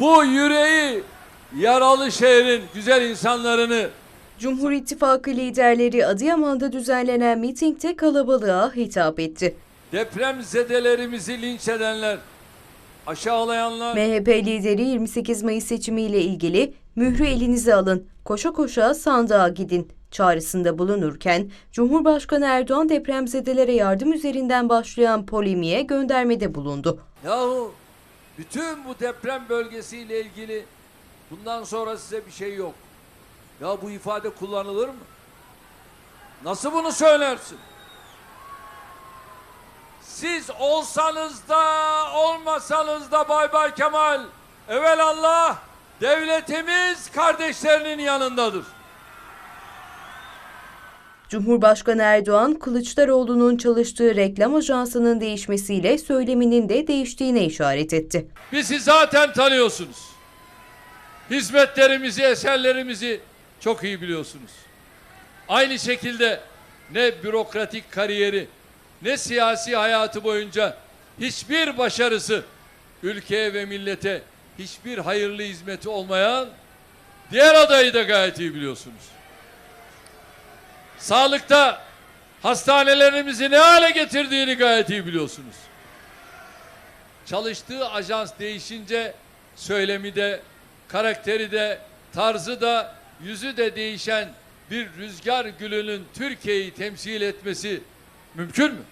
bu yüreği yaralı şehrin güzel insanlarını Cumhur İttifakı liderleri Adıyaman'da düzenlenen mitingde kalabalığa hitap etti. depremzedelerimizi linç edenler, aşağılayanlar MHP lideri 28 Mayıs seçimiyle ilgili mührü elinize alın, koşa koşa sandığa gidin çağrısında bulunurken Cumhurbaşkanı Erdoğan depremzedelere yardım üzerinden başlayan polemiğe göndermede bulundu. Yahu bütün bu deprem bölgesiyle ilgili bundan sonra size bir şey yok. Ya bu ifade kullanılır mı? Nasıl bunu söylersin? Siz olsanız da olmasanız da Bay Bay Kemal Allah devletimiz kardeşlerinin yanındadır. Cumhurbaşkanı Erdoğan, Kılıçdaroğlu'nun çalıştığı reklam ajansının değişmesiyle söyleminin de değiştiğine işaret etti. Bizi zaten tanıyorsunuz. Hizmetlerimizi, eserlerimizi çok iyi biliyorsunuz. Aynı şekilde ne bürokratik kariyeri ne siyasi hayatı boyunca hiçbir başarısı ülkeye ve millete hiçbir hayırlı hizmeti olmayan diğer adayı da gayet iyi biliyorsunuz. Sağlıkta hastanelerimizi ne hale getirdiğini gayet iyi biliyorsunuz çalıştığı ajans değişince söylemi de, karakteri de, tarzı da, yüzü de değişen bir rüzgar gülünün Türkiye'yi temsil etmesi mümkün mü?